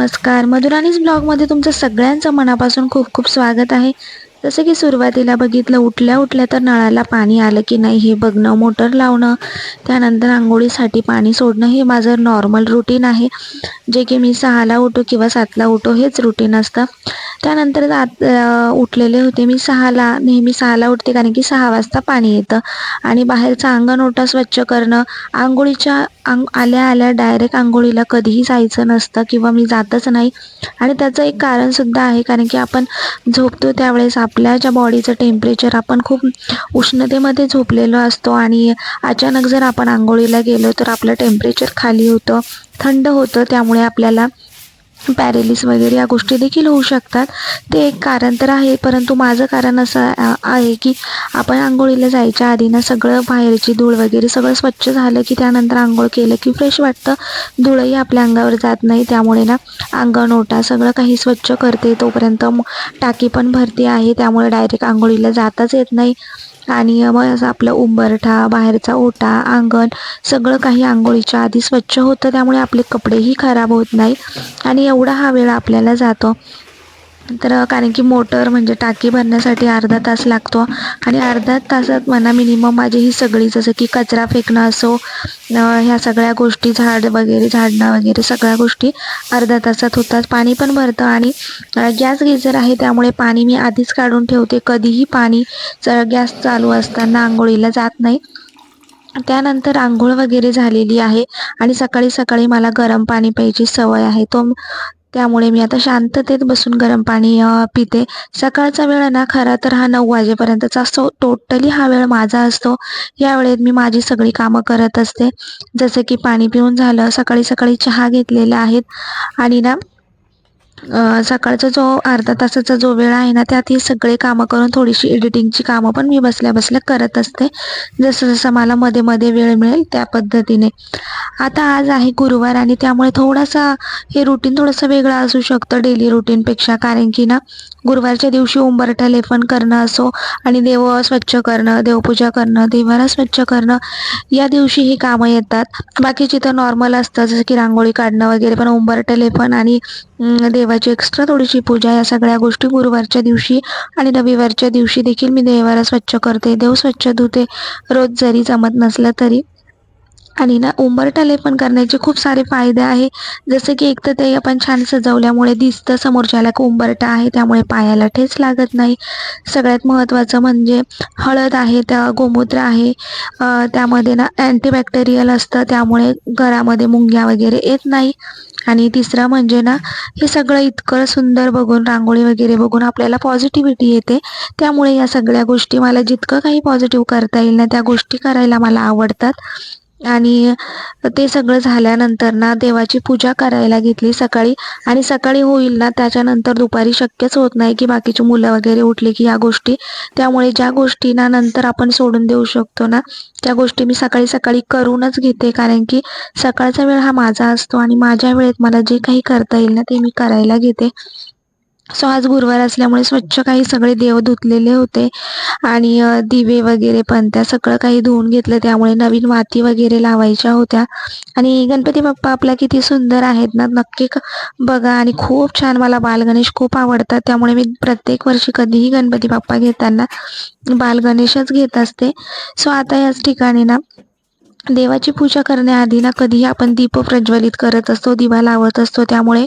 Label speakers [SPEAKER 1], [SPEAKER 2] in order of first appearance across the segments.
[SPEAKER 1] नमस्कार. मधुराणीज ब्लॉगमध्ये तुमचं सगळ्यांचं मनापासून खूप खूप स्वागत आहे. जसं की सुरुवातीला बघितलं उठल्या उठल्या तर नळाला पाणी आलं की नाही हे बघणं मोटर लावणं त्यानंतर आंघोळीसाठी पाणी सोडणं हे माझं नॉर्मल रुटीन आहे. जे की मी सहाला उठो किंवा सातला उठो हेच रुटीन असतं. त्यानंतर रात उठलेले होते. मी सहाला नेहमी सहाला उठते कारण की सहा वाजता पाणी येतं. आणि बाहेरचं अंगण ओटा स्वच्छ करणं आंघोळीच्या आंग आल्या आल्या डायरेक्ट आंघोळीला कधीही जायचं नसतं किंवा मी जातच नाही. आणि त्याचं एक कारणसुद्धा आहे कारण की आपण झोपतो त्यावेळेस आपल्या ज्या बॉडीचं टेम्परेचर आपण खूप उष्णतेमध्ये झोपलेलो असतो आणि अचानक जर आपण आंघोळीला गेलो तर आपलं टेम्परेचर खाली होतं. थंड होतं त्यामुळे आपल्याला पॅरेलिस वगैरे या गोष्टी देखील होऊ शकतात. ते एक कारण तर आहे परंतु माझं कारण असं आहे की आपण आंघोळीला जायच्या आधी ना सगळं बाहेरची धूळ वगैरे सगळं स्वच्छ झालं की त्यानंतर आंघोळ केलं की फ्रेश वाटतं. धुळही आपल्या अंगावर जात नाही त्यामुळे ना अंगण ओटा सगळं काही स्वच्छ करते. तोपर्यंत टाकी पण भरती आहे त्यामुळे डायरेक्ट आंघोळीला जाताच येत नाही. आणि मग असं आपलं उंबरठा बाहेरचा ओटा अंगण सगळं काही आंघोळीच्या आधी स्वच्छ होतं. त्यामुळे आपले कपडेही खराब होत नाही. आणि एवढा हा वेळ आपल्याला जातो. तर कारण की मोटर म्हणजे टाकी भरण्यासाठी अर्धा तास लागतो आणि अर्धा तासात म्हणा मिनिमम माझी ही सगळी जसं की कचरा फेकणं असो ह्या सगळ्या गोष्टी झाड वगैरे झाडणं वगैरे सगळ्या गोष्टी अर्धा तासात होतात. पाणी पण भरतं आणि गॅस गिझर आहे त्यामुळे पाणी मी आधीच काढून ठेवते. कधीही पाणी गॅस चालू असताना आंघोळीला जात नाही. त्यानंतर आंघोळ वगैरे झालेली आहे आणि सकाळी सकाळी मला गरम पाणी प्यायची सवय आहे. तो त्यामुळे मी आता शांततेत बसून गरम पाणी पिते. सकाळचा वेळ ना खरा तर हा नऊ वाजेपर्यंतचा असतो. टोटली हा वेळ माझा असतो. या वेळेत मी माझी सगळी कामं करत असते. जसं की पाणी पिऊन झालं सकाळी सकाळी चहा घेतलेला आहेत. आणि ना सकाळचा जो अर्धा तासाचा जो वेळ आहे ना त्यात ही सगळे कामं करून थोडीशी एडिटिंगची कामं पण मी बसल्या बसल्या करत असते. जसं जसं मला मध्ये मध्ये वेळ मिळेल त्या पद्धतीने. आता आज आहे गुरुवार आणि त्यामुळे थोडासा हे रुटीन थोडंसं वेगळं असू शकतं डेली रुटीनपेक्षा कारण की ना गुरुवारच्या दिवशी उंबरठा लेपन करणं असो आणि देव स्वच्छ करणं देवपूजा करणं देवाला स्वच्छ करणं या दिवशी ही कामं येतात. बाकीची तर नॉर्मल असतं जसं की रांगोळी काढणं वगैरे पण उंबरठा लेपन आणि देवाची एक्स्ट्रा थोडीशी पूजा या सगळ्या गोष्टी गुरुवारच्या दिवशी आणि रविवारच्या दिवशी देखील मी देवारा स्वच्छ करते. देव स्वच्छ धुते. रोज जरी जमत नसलं तरी. आणि ना उंबरठा लेपन करण्याचे खूप सारे फायदे आहे. जसं की एक तर ते आपण छान सजवल्यामुळे दिसतं समोरच्याला की उंबरठा आहे त्यामुळे पायाला ठेच लागत नाही. सगळ्यात महत्त्वाचं म्हणजे हळद आहे त्या गोमूत्र आहे. त्यामध्ये ना अँटीबॅक्टेरियल असतं त्यामुळे घरामध्ये मुंग्या वगैरे येत नाही. आणि तिसरं म्हणजे ना हे सगळं इतकं सुंदर बघून रांगोळी वगैरे बघून आपल्याला पॉझिटिव्हिटी येते. त्यामुळे या सगळ्या गोष्टी मला जितकं काही पॉझिटिव्ह करता येईल ना त्या गोष्टी करायला मला आवडतात. आणि ते सगळं झाल्यानंतर ना देवाची पूजा करायला घेतली सकाळी. आणि सकाळी होईल ना त्याच्यानंतर दुपारी शक्यच होत नाही की बाकीची मुलं वगैरे उठली की या गोष्टी. त्यामुळे ज्या गोष्टी ना नंतर आपण सोडून देऊ शकतो ना त्या गोष्टी मी सकाळी सकाळी करूनच घेते. कारण की सकाळचा वेळ हा माझा असतो आणि माझ्या वेळेत मला जे काही करता येईल ना ते मी करायला घेते. सो आज गुरुवार असल्यामुळे स्वच्छ काही सगळे देव धुतलेले होते. आणि दिवे वगैरे पण त्या सगळं काही धुवून घेतलं. त्यामुळे नवीन माती वगैरे लावायच्या होत्या. आणि गणपती बाप्पा आपला किती सुंदर आहेत ना. नक्की बघा. आणि खूप छान. मला बालगणेश खूप आवडतात. त्यामुळे मी प्रत्येक वर्षी कधीही गणपती बाप्पा घेताना बालगणेशच घेत असते. सो आता याच ठिकाणी ना देवाची पूजा करण्याआधी ना कधीही आपण दीप प्रज्वलित करत असतो दिवा लावत असतो. त्यामुळे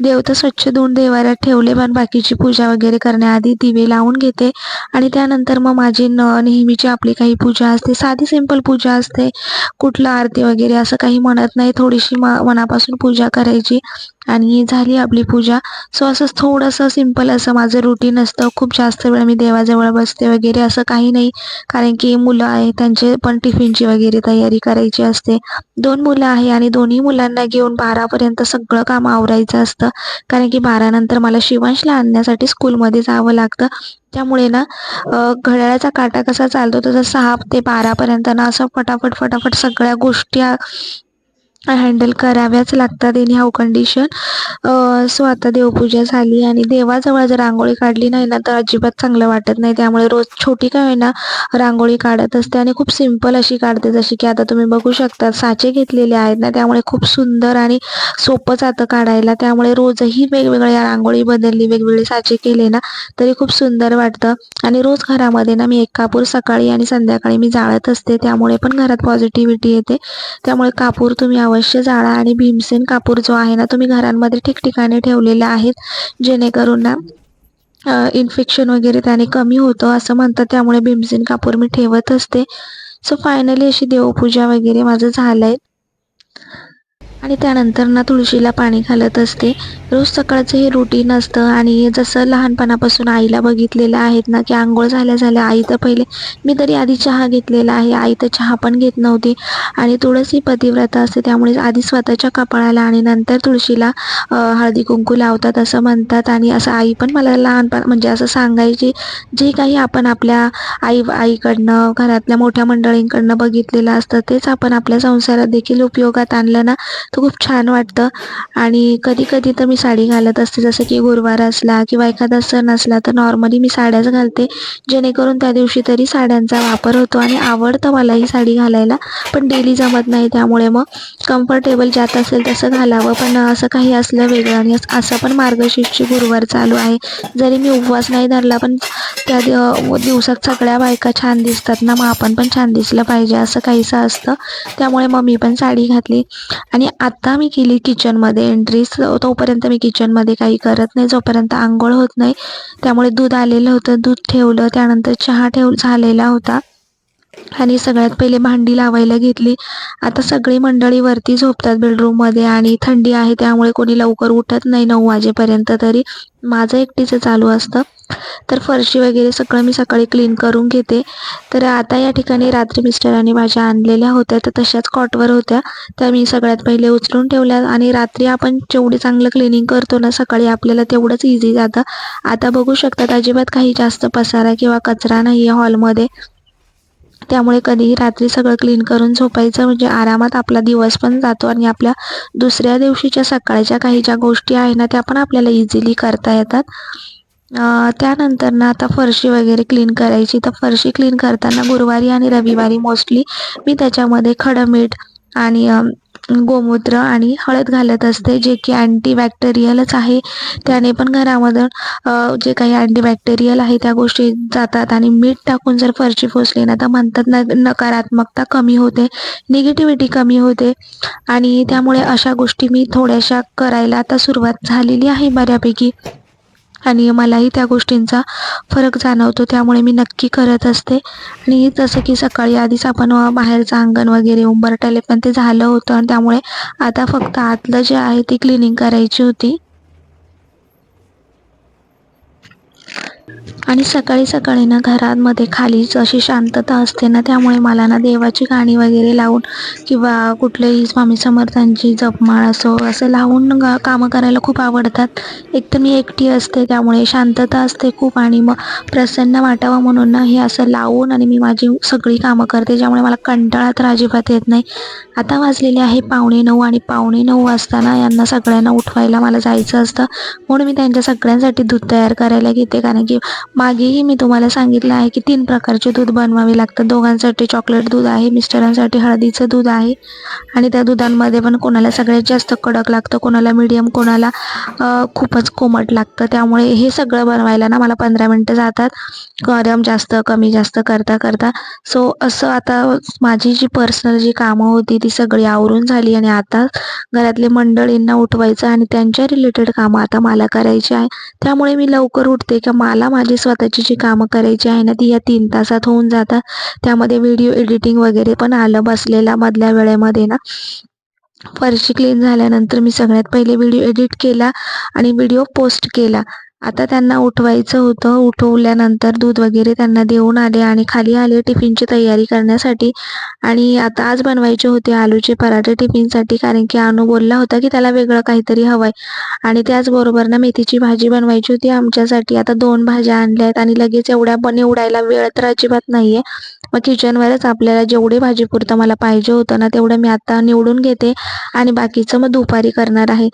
[SPEAKER 1] देव तर स्वच्छ धुवून देवाऱ्यात ठेवले पण बाकीची पूजा वगैरे करण्याआधी दिवे लावून घेते. आणि त्यानंतर मग माझी न नेहमीची आपली काही पूजा असते. साधी सिंपल पूजा असते. कुठलं आरती वगैरे असं काही म्हणत नाही. थोडीशी मनापासून पूजा करायची. आणि झाली आपली पूजा. सो असंच थोडंसं सिंपल असं माझं रुटीन असतं. खूप जास्त वेळ मी देवाजवळ बसते वगैरे असं काही नाही. कारण की मुलं आहे त्यांचे पण टिफिनची वगैरे तयारी करायची असते. दोन मुलं आहे आणि दोन्ही मुलांना घेऊन बारापर्यंत सगळं काम आवरायचं असतं. कारण की बारानंतर मला शिवांशला आणण्यासाठी स्कूलमध्ये जावं लागतं. त्यामुळे ना घड्याळाचा काटा कसा चालतो तसं सहा ते बारापर्यंत ना असं फटाफट फटाफट सगळ्या गोष्टी हँडल कराव्याच लागतात. इन हाऊ कंडिशन सो आता देवपूजा झाली आणि देवाजवळ जर रांगोळी काढली नाही ना तर अजिबात चांगलं वाटत नाही. त्यामुळे रोज छोटी काय होईना रांगोळी काढत असते आणि खूप सिंपल अशी काढते. जशी की आता तुम्ही बघू शकता साचे घेतलेले आहेत ना त्यामुळे खूप सुंदर आणि सोपं जातं काढायला. त्यामुळे रोजही वेगवेगळ्या रांगोळी बदलली वेगवेगळे साचे केले ना तरी खूप सुंदर वाटतं. आणि रोज घरामध्ये ना मी एक कापूर सकाळी आणि संध्याकाळी मी जाळत असते. त्यामुळे पण घरात पॉझिटिव्हिटी येते. त्यामुळे कापूर तुम्ही अवश्य जाळा आणि भीमसेन कापूर जो आहे ना तुम्ही घरांमध्ये ठिकठिकाणी ठेवलेला आहेत जेणेकरून ना इन्फेक्शन वगैरे त्याने कमी होतं असं म्हणतात. त्यामुळे भीमसेन कापूर मी ठेवत असते. सो फायनली अशी देवपूजा वगैरे माझं झालं आहे आणि त्यानंतर ना तुळशीला पाणी घालत असते. रोज सकाळचं हे रुटीन असतं आणि जसं लहानपणापासून आईला बघितलेलं आहेत ना की आंघोळ झाल्या झाल्या आई तर पहिले मी तरी आधी चहा घेतलेला आहे. आई तर चहा पण घेत नव्हती. आणि तुळस ही पतिव्रता असते त्यामुळे आधी स्वतःच्या कपाळाला आणि नंतर तुळशीला हळदी कुंकू लावतात असं म्हणतात. आणि असं आई पण मला लहानपण म्हणजे असं सांगायची जे काही आपण आपल्या आई आईकडनं घरातल्या मोठ्या मंडळींकडनं बघितलेलं असतं तेच आपण आपल्या संसारात देखील उपयोगात आणलं ना. तर खूप छान वाटतं. आणि कधी कधी तर मी साडी घालत असते जसं की गुरुवार असला किंवा एखादा सण असला तर नॉर्मली मी साड्याच घालते. जेणेकरून त्या दिवशी तरी साड्यांचा वापर होतो आणि आवडतं मला ही साडी घालायला. पण डेली जमत नाही त्यामुळे मग कम्फर्टेबल ज्यात असेल तसं घालावं. पण असं काही असलं वेगळं आणि असं पण मार्गशीर्षची गुरुवार चालू आहे. जरी मी उपवास नाही धरला पण त्या दिवसात सगळ्या बायका छान दिसतात ना मग आपण पण छान दिसलं पाहिजे असं काहीसं असतं. त्यामुळे मग मी पण साडी घातली. आणि आता मी केली किचनमध्ये एंट्री तोपर्यंत मी किचनमध्ये काही करत नाही. जोपर्यंत आंघोळ होत नाही त्यामुळे दूध आलेलं होतं. दूध ठेवलं. त्यानंतर चहा ठेव झालेला होता. आणि सगळ्यात पहिले भांडी लावायला घेतली. आता सगळी मंडळी वरती झोपतात बेडरूममध्ये आणि थंडी आहे त्यामुळे कोणी लवकर उठत नाही नऊ वाजेपर्यंत तरी. माझं एकटीचं चालू असतं. तर फरशी वगैरे सगळं मी सकाळी क्लीन करून घेते. तर आता या ठिकाणी रात्री मिस्टरांनी माझ्या आणलेल्या होत्या तर तशाच कॉटवर होत्या. त्या मी सगळ्यात पहिले उचलून ठेवल्या आणि रात्री आपण जेवढे चांगलं क्लिनिंग करतो ना सकाळी आपल्याला तेवढंच इझी जातं. आता बघू शकतात अजिबात काही जास्त पसारा किंवा कचरा नाही आहे हॉलमध्ये त्यामुळे कधीही रात्री सगळं क्लीन करून झोपायचं म्हणजे आरामात आपला दिवस पण जातो आणि आपल्या दुसऱ्या दिवशीच्या सकाळच्या काही ज्या गोष्टी आहे ना त्या पण आपल्याला इझिली करता येतात. त्यानंतर ना आता फरशी वगैरे क्लीन करायची. तर फरशी क्लीन करताना गुरुवारी आणि रविवारी मोस्टली मी त्याच्यामध्ये खडं मीठ आणि गोमूत्र आणि हळद घालत असते जे की अँटीबॅक्टेरियलच आहे. त्याने पण घरामधून जे काही अँटीबॅक्टेरियल आहे त्या गोष्टी जातात आणि मीठ टाकून जर फरशी पुसली ना तर म्हणतात न नकारात्मकता कमी होते निगेटिव्हिटी कमी होते. आणि त्यामुळे अशा गोष्टी मी थोड्याशा करायला आता सुरुवात झालेली आहे बऱ्यापैकी. आणि मलाही त्या गोष्टींचा फरक जाणवतो त्यामुळे मी नक्की करत असते. आणि जसं की सकाळी आधीच आपण बाहेरचं अंगण वगैरे उंबरटले पण ते झालं होतं आणि त्यामुळे आता फक्त आतलं जे आहे ती क्लिनिंग करायची होती. आणि सकाळी सकाळी ना घरांमध्ये खालीच अशी शांतता असते ना त्यामुळे मला ना देवाची गाणी वगैरे लावून किंवा कुठलेही स्वामी समर्थांची जपमाळ असो असं लावून गा कामं करायला खूप आवडतात. एक तर मी एकटी असते त्यामुळे शांतता असते खूप आणि मग प्रसन्न वाटावं म्हणून ना हे असं लावून आणि मी माझी सगळी कामं करते ज्यामुळे मला कंटाळा तर अजिबात येत नाही. आता वाजलेले आहे पावणे नऊ आणि पावणे नऊ वाजताना यांना सगळ्यांना उठवायला मला जायचं असतं. म्हणून मी त्यांच्या सगळ्यांसाठी दूध तयार करायला घेते कारण की मागेही मी तुम्हाला सांगितलं आहे की तीन प्रकारचे दूध बनवावे लागतात दोघांसाठी चॉकलेट दूध आहे मिस्टरांसाठी हळदीचं दूध आहे आणि त्या दुधांमध्ये पण कोणाला सगळ्यात जास्त कडक लागतं कोणाला मीडियम कोणाला खूपच कोमट लागतं. त्यामुळे हे सगळं बनवायला ना मला पंधरा मिनटं जातात. गरम जास्त कमी जास्त करता करता. सो असं आता माझी जी पर्सनल जी कामं होती ती सगळी आवरून झाली आणि आता घरातले मंडळींना उठवायचं आणि त्यांच्या रिलेटेड कामं आता मला करायची आहे. त्यामुळे मी लवकर उठते का मला माझी स्वतःची जी कामं करायची आहे ना ती या तीन तासात होऊन जातात. त्यामध्ये व्हिडिओ एडिटिंग वगैरे पण आलं बसलेला मधल्या वेळेमध्ये ना. फरशी क्लीन झाल्यानंतर मी सगळ्यात पहिले व्हिडिओ एडिट केला आणि व्हिडिओ पोस्ट केला. आता त्यांना उठवायचं होतं. उठवल्यानंतर दूध वगैरे त्यांना देऊन आले आणि खाली आले टिफिनची तयारी करण्यासाठी. आणि आता आज बनवायचे होते आलूचे पराठे टिफिनसाठी कारण की अनु बोलला होता की त्याला वेगळं काहीतरी हवंय. आणि त्याचबरोबर ना मेथीची भाजी बनवायची होती आमच्यासाठी. आता दोन भाज्या आणल्या आहेत आणि लगेच एवढ्या पण निवडायला वेळ तर अजिबात नाहीये. मग किचनवरच आपल्याला जेवढे भाजीपुरतं मला पाहिजे होतं ना तेवढं मी आता निवडून घेते. आणि बाकीचं मग दुपारी करणार आहे.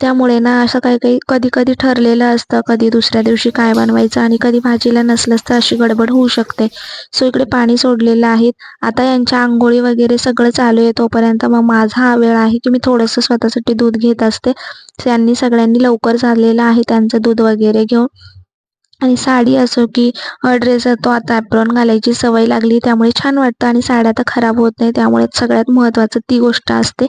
[SPEAKER 1] त्यामुळे ना असं काही काही कधी कधी ठरलेलं असतं कधी दुसऱ्या दिवशी काय बनवायचं आणि कधी भाजीला नसलंच तर अशी गडबड होऊ शकते. सो इकडे पाणी सोडलेलं आहे. आता यांच्या आंघोळी वगैरे सगळं चालू आहे तोपर्यंत मग माझा हा वेळ आहे की मी थोडंसं स्वतःसाठी दूध घेत असते. त्यांनी सगळ्यांनी लवकर झालेलं आहे त्यांचं दूध वगैरे घेऊन. आणि साडी असो की ड्रेस तो आता ॲप्रॉन घालायची सवय लागली त्यामुळे छान वाटतं आणि साड्या तर खराब होत नाही त्यामुळे सगळ्यात महत्त्वाचं ती गोष्ट असते.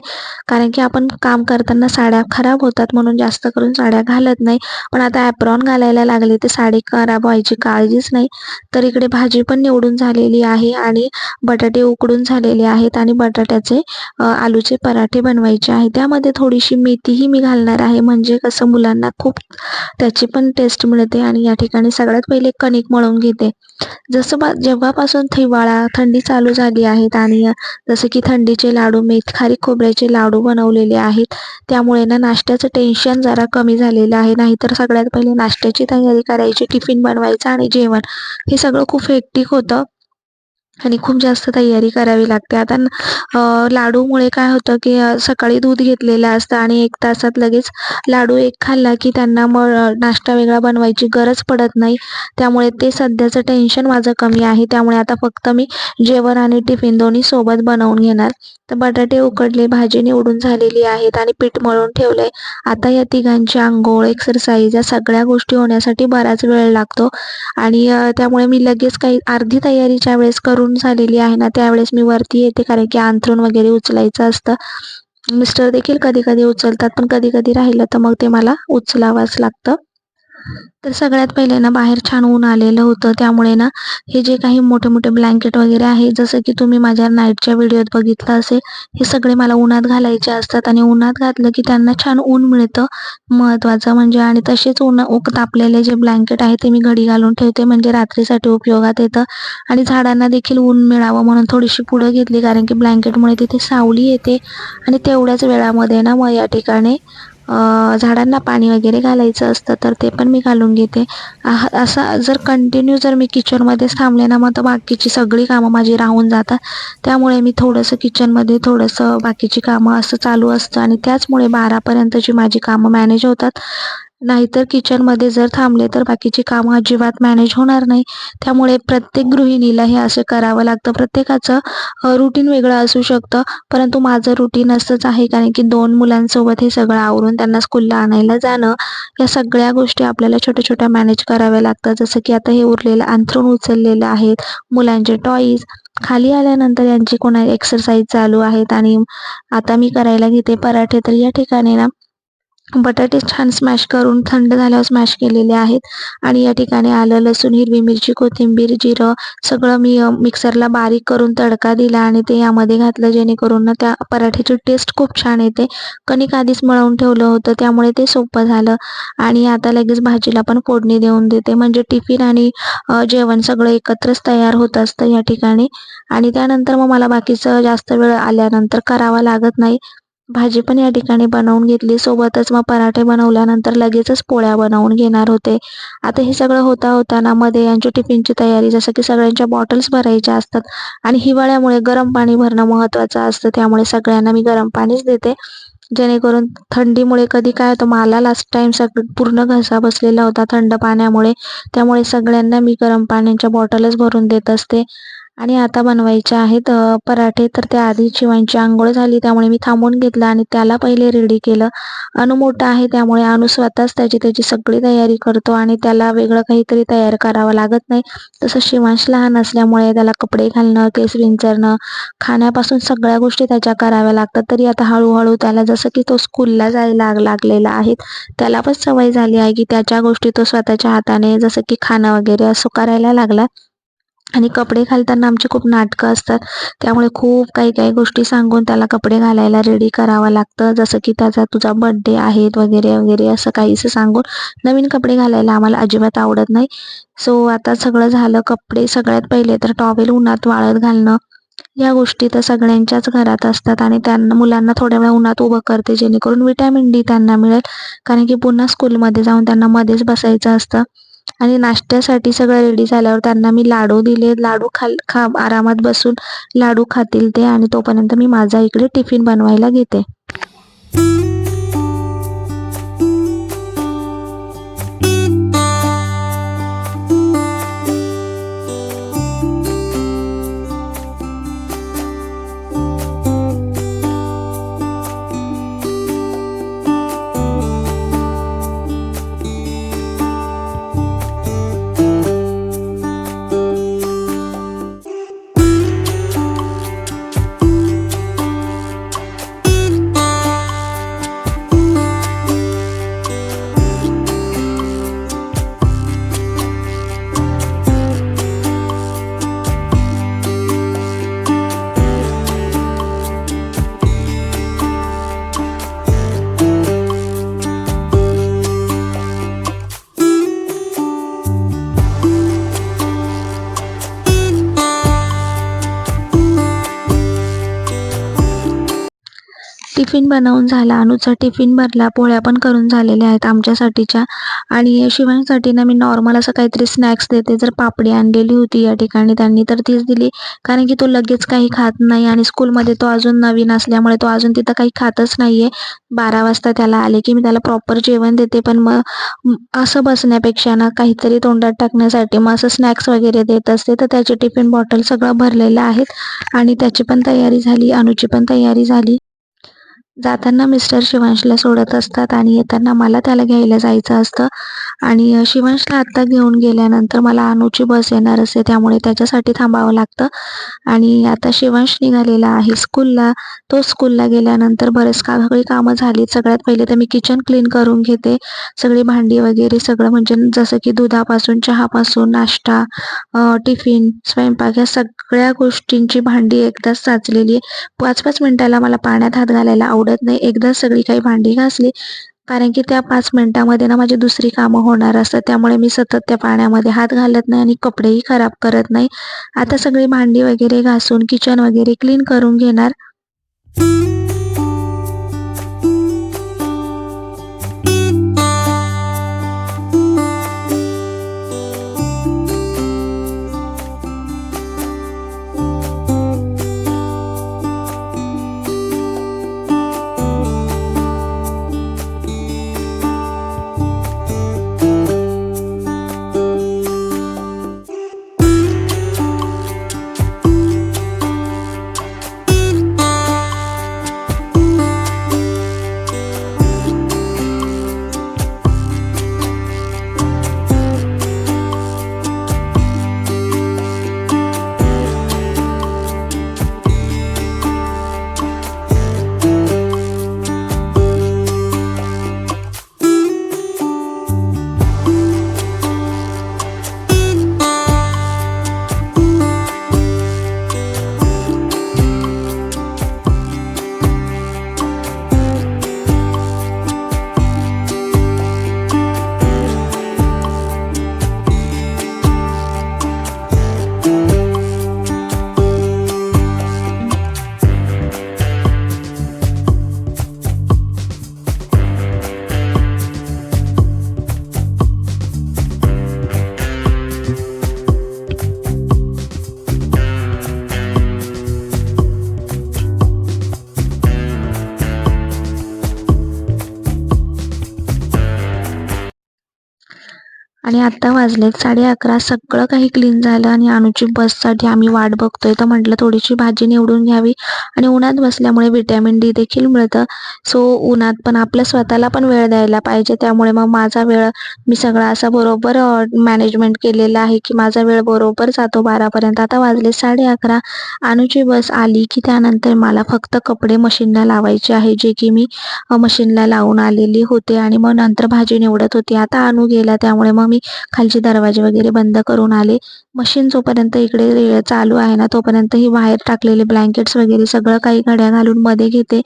[SPEAKER 1] कारण की आपण काम करताना साड्या खराब होतात म्हणून जास्त करून साड्या घालत नाही. पण आता ॲप्रॉन घालायला लागले तर साडी खराब व्हायची काळजीच नाही. तर इकडे भाजी पण निवडून झालेली आहे आणि बटाटे उकडून झालेले आहेत आणि बटाट्याचे आलूचे पराठे बनवायचे आहे. त्यामध्ये थोडीशी मेथीही मी घालणार आहे. म्हणजे कसं मुलांना खूप त्याची पण टेस्ट मिळते आणि या ठिकाणी आणि सगळ्यात पहिले कणिक मळून घेते. जसं जेव्हापासून हिवाळा थंडी चालू झाली आहेत आणि जसं की थंडीचे लाडू मेथखारी खोबऱ्याचे लाडू बनवलेले आहेत त्यामुळे ना नाश्त्याचं टेन्शन जरा कमी झालेलं आहे. नाहीतर सगळ्यात पहिले नाश्त्याची तयारी करायची टिफिन बनवायचं आणि जेवण. हे सगळं खूप हेक्टिक होतं. आणि खूप जास्त तयारी करावी लागते. आता लाडूमुळे काय होतं की सकाळी दूध घेतलेलं असतं आणि एक तासात लगेच लाडू एक खाल्ला की त्यांना मग नाश्ता वेगळा बनवायची गरज पडत नाही. त्यामुळे ते सध्याचं टेन्शन माझं कमी आहे. त्यामुळे आता फक्त मी जेवण आणि टिफिन दोन्ही सोबत बनवून घेणार. तर बटाटे उकडले भाजी निवडून झालेली आहेत आणि पीठ मळून ठेवलंय. आता या तिघांची आंघोळ एक्सरसाइज या सगळ्या गोष्टी होण्यासाठी बराच वेळ लागतो. आणि त्यामुळे मी लगेच काही अर्धी तयारीच्या वेळेस करून झालेली आहे ना त्यावेळेस मी वरती येते कारण की अंथरून वगैरे उचलायचं असतं. मिस्टर देखील कधी कधी उचलतात पण कधी कधी राहिलं तर मग ते मला उचलावंच लागतं. तर सगळ्यात पहिले ना बाहेर छान ऊन आलेलं होतं. त्यामुळे ना हे जे काही मोठे मोठे ब्लँकेट वगैरे आहे जसं की तुम्ही माझ्या नाईटच्या व्हिडिओत बघितलं असेल हे सगळे मला उन्हात घालायचे असतात. आणि उन्हात घातलं की त्यांना छान ऊन मिळतं. महत्त्वाचं म्हणजे आणि तसेच ऊन तापलेले जे ब्लँकेट आहे ते मी घडी घालून ठेवते. म्हणजे रात्रीसाठी उपयोगात येतं. आणि झाडांना देखील ऊन मिळावं म्हणून थोडीशी पुढं घेतली. कारण की ब्लँकेटमुळे तिथे सावली येते. आणि तेवढ्याच वेळामध्ये ना मग या ठिकाणी झाडांना पाणी वगैरे घालायचं असतं तर ते पण मी घालून घेते. असं जर कंटिन्यू जर मी किचनमध्येच थांबले ना मग तर बाकीची सगळी कामं माझी राहून जातात. त्यामुळे मी थोडंसं किचनमध्ये थोडंसं बाकीची कामं असं चालू असतं आणि त्याचमुळे बारापर्यंतची माझी कामं मॅनेज होतात. नाहीतर किचनमध्ये जर थांबले तर बाकीची कामं अजिबात मॅनेज होणार नाही. त्यामुळे प्रत्येक गृहिणीला हे असं करावं लागतं. प्रत्येकाचं रुटीन वेगळं असू शकतं. परंतु माझं रुटीन असंच आहे कारण की दोन मुलांसोबत हे सगळं आवरून त्यांना स्कूलला आणायला जाणं या सगळ्या गोष्टी आपल्याला छोट्या छोट्या मॅनेज कराव्या लागतात. जसं की आता हे उरलेलं अंथरूण उचललेलं आहेत मुलांचे टॉईज खाली आल्यानंतर यांची कोणा एक्सरसाइज चालू आहेत आणि आता मी करायला घेते पराठे. तर या ठिकाणी ना बटाटे छान स्मॅश करून थंड झाल्यावर स्मॅश केलेले आहेत. आणि या ठिकाणी आलं लसूण हिरवी मिरची कोथिंबीर जिरं सगळं मी मिक्सरला बारीक करून तडका दिला आणि ते यामध्ये घातलं. जेणेकरून ना त्या पराठ्याची टेस्ट खूप छान येते. कणिक आधीच मळवून ठेवलं होतं त्यामुळे ते सोपं झालं. आणि आता लगेच भाजीला पण फोडणी देऊन देते. म्हणजे टिफिन आणि जेवण सगळं एकत्रच तयार होत असतं या ठिकाणी. आणि त्यानंतर मग मला बाकीचं जास्त वेळ आल्यानंतर करावा लागत नाही. भाजी पण या ठिकाणी बनवून घेतली. सोबतच मग पराठे बनवल्यानंतर लगेचच पोळ्या बनवून घेणार होते. आता हे सगळं होता होताना मध्ये यांची टिफिनची तयारी जसं की सगळ्यांच्या बॉटल्स भरायच्या असतात आणि हिवाळ्यामुळे गरम पाणी भरणं महत्त्वाचं असतं. त्यामुळे सगळ्यांना मी गरम पाणीच देते. जेणेकरून थंडीमुळे कधी काय होतं मला लास्ट टाइम सग पूर्ण घसा बसलेला होता थंड पाण्यामुळे. त्यामुळे सगळ्यांना मी गरम पाण्याच्या बॉटलच भरून देत असते. आणि आता बनवायचे आहेत पराठे. तर त्या आधी शिवांची आंघोळ झाली त्यामुळे मी थांबून घेतलं आणि त्याला पहिले रेडी केलं. अनु मोठा आहे त्यामुळे अनु स्वतःच त्याची त्याची सगळी तयारी करतो आणि त्याला वेगळं काहीतरी तयार करावं लागत नाही. तसं शिवांश लहान असल्यामुळे त्याला कपडे घालणं केस विंचरणं खाण्यापासून सगळ्या गोष्टी त्याच्या कराव्या लागतात. तरी आता हळूहळू त्याला जसं की तो स्कूलला जायला लागलेला आहे त्याला पण सवय झाली आहे की त्याच्या गोष्टी तो स्वतःच्या हाताने जसं की खाणं वगैरे असं करायला लागला. आणि कपडे घालताना आमची खूप नाटकं असतात. त्यामुळे खूप काही काही गोष्टी सांगून त्याला कपडे घालायला रेडी करावं लागतं. जसं की त्याचा तुझा बड्डे आहेत वगैरे वगैरे असं काहीसं सांगून नवीन कपडे घालायला आम्हाला अजिबात आवडत नाही. सो आता सगळं झालं कपडे सगळ्यात पहिले तर टॉवेल उन्हात वाळत घालणं. या गोष्टी तर सगळ्यांच्याच घरात असतात आणि त्यांना मुलांना थोड्या वेळा उन्हात उभं करते जेणेकरून विटॅमिन डी त्यांना मिळेल. कारण की पुन्हा स्कूलमध्ये जाऊन त्यांना मध्येच बसायचं असतं. आणि नाश्त्यासाठी सगळं रेडी झाल्यावर त्यांना मी लाडू दिले. लाडू खाल खा आरामात बसून लाडू खातील ते आणि तोपर्यंत मी माझा इकडे टिफिन बनवायला घेते. टिफिन बनवून झाला. अनुचा टिफिन भरला. पोळ्या पण करून झालेल्या आहेत आमच्यासाठीच्या. आणि शिवांसाठी ना मी नॉर्मल असं काहीतरी स्नॅक्स देते. जर पापडी आणलेली होती या ठिकाणी त्यांनी तर तीच दिली. कारण की तो लगेच काही खात नाही आणि स्कूलमध्ये तो अजून नवीन असल्यामुळे तो अजून तिथं काही खातच नाही आहे बारा वाजता त्याला आले की मी त्याला प्रॉपर जेवण देते. पण मग असं बसण्यापेक्षा ना काहीतरी तोंडात टाकण्यासाठी मग असं स्नॅक्स वगैरे देत असते. तर त्याचे टिफिन बॉटल सगळं भरलेलं आहेत. आणि त्याची पण तयारी झाली. अनुची पण तयारी झाली. जाताना मिस्टर शिवांशला सोडत असतात आणि येताना मला त्याला घ्यायला जायचं असतं. आणि शिवंशला शिवांशला आत्ता घेऊन गेल्यानंतर मला अनुची बस येणार असते त्यामुळे त्याच्यासाठी थांबावं लागतं. आणि आता शिवांश निघालेला आहे स्कूलला. तो स्कूलला गेल्यानंतर बरेच का सगळी कामं झाली. सगळ्यात पहिले तर मी किचन क्लीन करून घेते. सगळी भांडी वगैरे सगळं म्हणजे जसं की दुधापासून चहापासून नाश्ता टिफिन स्वयंपाक या सगळ्या गोष्टींची भांडी एकदाच साचलेली आहे. पाच पाच मिनिटाला मला पाण्यात हात घालायला आवडत नाही. एकदाच सगळी काही भांडी घासली. कारण की त्या पाच मिनिटामध्ये ना माझी दुसरी कामं होणार असतात. त्यामुळे मी सतत त्या पाण्यामध्ये हात घालत नाही आणि कपडेही खराब करत नाही. आता सगळी भांडी वगैरे घासून किचन वगैरे क्लीन करून घेणार. आणि आत्ता वाजलेत साडे अकरा. सगळं काही क्लीन झालं आणि अनुची बससाठी आम्ही वाट बघतोय. तर म्हटलं थोडीशी भाजी निवडून घ्यावी आणि उन्हात बसल्यामुळे विटॅमिन डी देखील मिळतं. सो उन्हात पण आपल्या स्वतःला पण वेळ द्यायला पाहिजे. त्यामुळे मग माझा वेळ मी सगळा असा बरोबर मॅनेजमेंट केलेला आहे की माझा वेळ बरोबर जातो बारापर्यंत. आता वाजले साडे अकरा. अनुची बस आली की त्यानंतर मला फक्त कपडे मशीनला लावायचे आहे जे की मी मशीनला लावून आलेली होते आणि मग नंतर भाजी निवडत होती. आता अनु गेला त्यामुळे मग मी खालचे दरवाजे वगैरे बंद करून आले. मशीन जोपर्यंत इकडे चालू आहे ना तोपर्यंत ही बाहेर टाकलेले ब्लँकेट्स वगैरे सगळं काही घड्या घालून मध्ये घेते.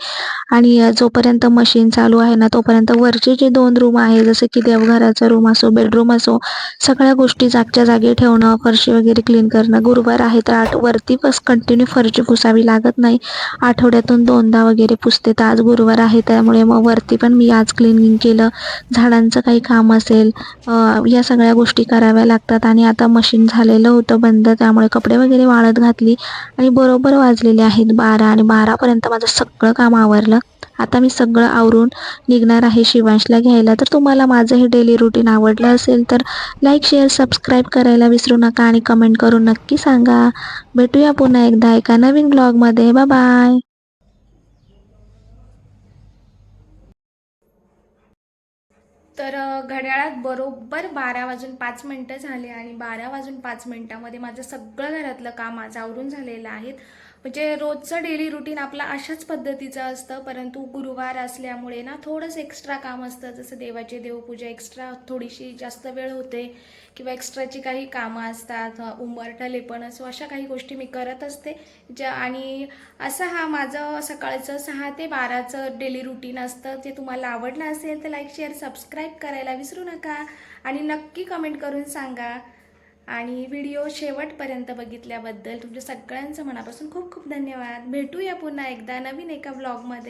[SPEAKER 1] आणि जोपर्यंत मशीन चालू आहे ना तोपर्यंत वरचे जे दोन रूम आहे जसं की देवघराचा रूम असो बेडरूम असो सगळ्या गोष्टी जागच्या जागी ठेवणं फरशी वगैरे क्लीन करणं गुरुवार आहे तर आठ वरती बस कंटिन्यू फरशी पुसावी लागत नाही. आठवड्यातून दोनदा वगैरे पुसते तर आज गुरुवार आहे त्यामुळे मग वरती पण मी आज क्लिनिंग केलं. झाडांचं काही काम असेल या सगळ्या गोष्टी कराव्या लागतात आणि आता मशीन झालेलं होतं बंद त्यामुळे कपडे वगैरे वाळत घातली आणि बरोबर वाजलेले आहेत बारा आणि बारापर्यंत माझं सगळं काम आवरलं. आता मी सगळं आवरून निघणार आहे शिवांशला घ्यायला. तर तुम्हाला माझं हे डेली रुटीन आवडलं असेल तर लाईक शेअर सबस्क्राईब करायला विसरू नका आणि कमेंट करून नक्की सांगा. भेटूया पुन्हा एकदा एका नवीन ब्लॉगमध्ये बाय
[SPEAKER 2] तर घड्याळात बरोबर बारा वाजून पाच मिनटं झाले आणि बारा वाजून पाच मिनटामध्ये माझं सगळं घरातलं काम आज आवरून झालेलं आहेत म्हणजे रोजचं डेली रुटीन आपलं अशाच पद्धतीचं असतं परंतु गुरुवार असल्यामुळे ना थोडंसं एक्स्ट्रा काम असतं. जसं देवाची देवपूजा एक्स्ट्रा थोडीशी जास्त वेळ होते किंवा एक्स्ट्राची काही कामं असतात अ, उंबरठा लेपण असो अशा काही गोष्टी मी करत असते. ज्या आणि असं हा माझं सकाळचं सहा ते बाराचं डेली रुटीन असतं. जे तुम्हाला आवडलं असेल तर लाईक शेअर सबस्क्राईब करायला विसरू नका. आणि नक्की कमेंट करून सांगा. आणि व्हिडिओ शेवटपर्यंत बघितल्याबद्दल तुमच्या सगळ्यांचं मनापासून खूप खूप धन्यवाद. भेटूया पुन्हा एकदा नवीन एका व्लॉगमध्ये